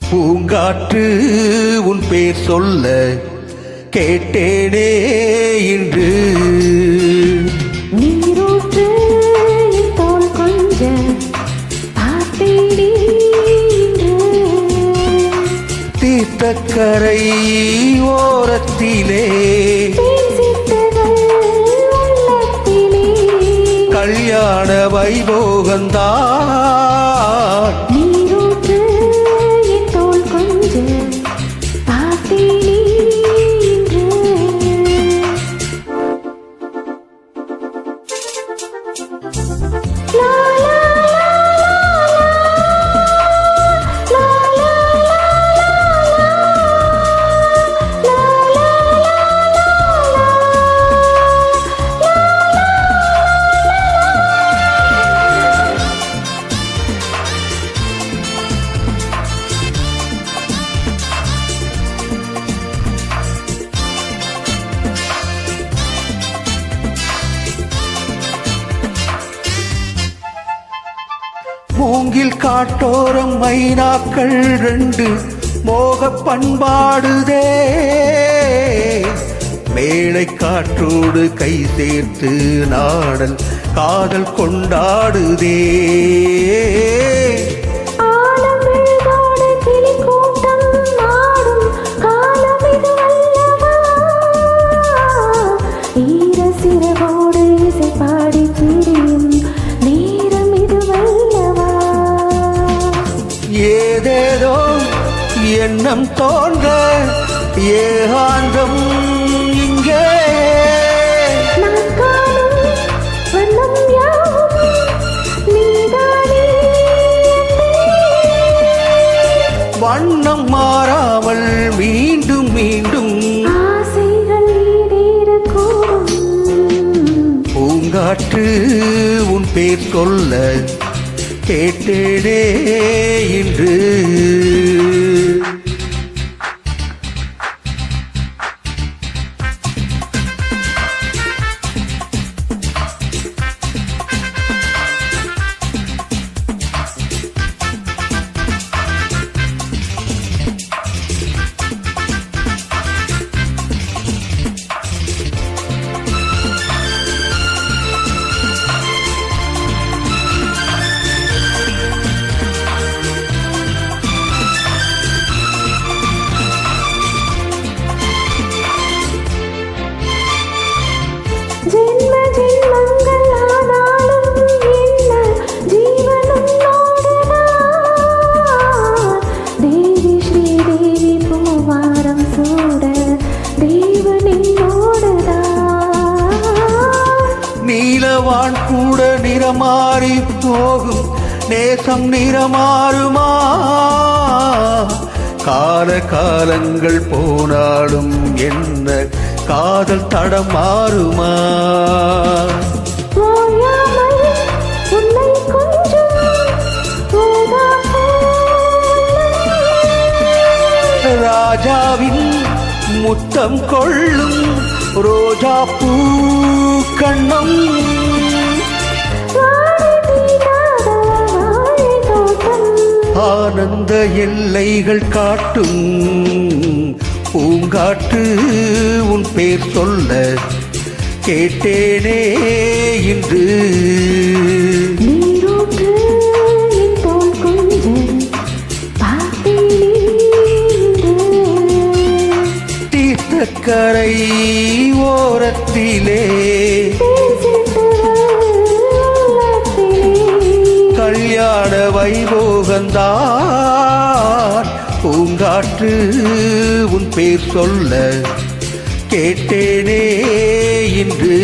பூங்காற்று உன் பேர் சொல்ல கேட்டேனே இன்று நீரூற்று கொஞ்ச. தீர்த்தக்கரை ஓரத்திலே. கல்யாண வைபோகந்தான் Bye. மூங்கில் காட்டோரம் மைனாக்கள் ரெண்டு. மோக பண்பாடுதே. மேலை காற்றோடு கை சேர்த்து நாடல் காதல் கொண்டாடுதே. ஏகாந்தம் இங்கே. வண்ணம் மாறாமல் மீண்டும் மீண்டும் பூங்காற்று உன் பேர் சொல்ல கேட்டேனே இன்று. வான் கூட நிறமாறி போகும். நேசம் நிறமாறுமா? கால காலங்கள் போனாலும் என்ன? காதல் தடம் மாறுமா? ராஜாவின் முத்தம் கொள்ளும் ரோஜா பூ கண்ணம் ஆனந்த எல்லைகள் காட்டும். பூங்காற்று உன் பேர் சொல்ல கேட்டேனே இன்று. தீர்த்தக்கரை ஓரத்திலே கல்யாண வைபோகந்தான் பூங்காற்று உன் பேர் சொல்ல கேட்டேனே இன்று.